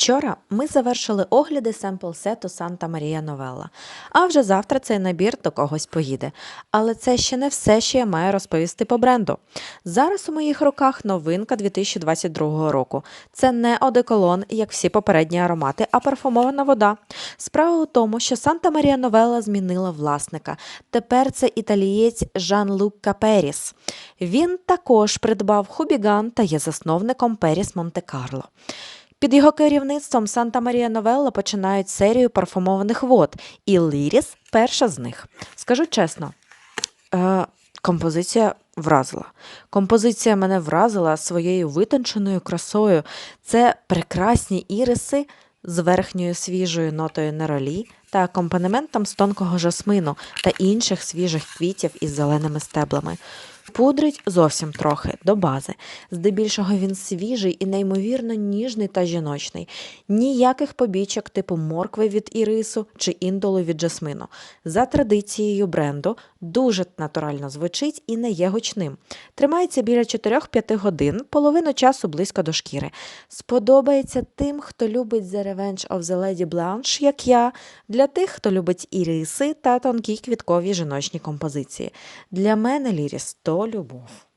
Вчора ми завершили огляди семпл-сету Санта Марія Новелла, а вже завтра цей набір до когось поїде. Але це ще не все, що я маю розповісти по бренду. Зараз у моїх руках новинка 2022 року. Це не одеколон, як всі попередні аромати, а парфумована вода. Справа у тому, що Санта Марія Новелла змінила власника. Тепер це італієць Жан-Лук Каперіс. Він також придбав Хубіган та є засновником Періс Монте-Карло. Під його керівництвом Санта Марія Новелла починають серію парфумованих вод, і Ліріс перша з них. Скажу чесно, е, композиція вразила. Композиція мене вразила своєю витонченою красою. Це прекрасні іриси з верхньою свіжою нотою неролі та акомпанементом з тонкого жасмину та інших свіжих квітів із зеленими стеблами. Пудрить зовсім трохи до бази. Здебільшого він свіжий і неймовірно ніжний та жіночний. Ніяких побічок типу моркви від ірису чи індолу від жасмину. За традицією бренду дуже натурально звучить і не є гучним. Тримається біля 4-5 годин, половину часу близько до шкіри. Сподобається тим, хто любить The Revenge of the Lady Blanche, як я, для тих, хто любить іриси та тонкі квіткові жіночні композиції. Для мене ліріс то любов.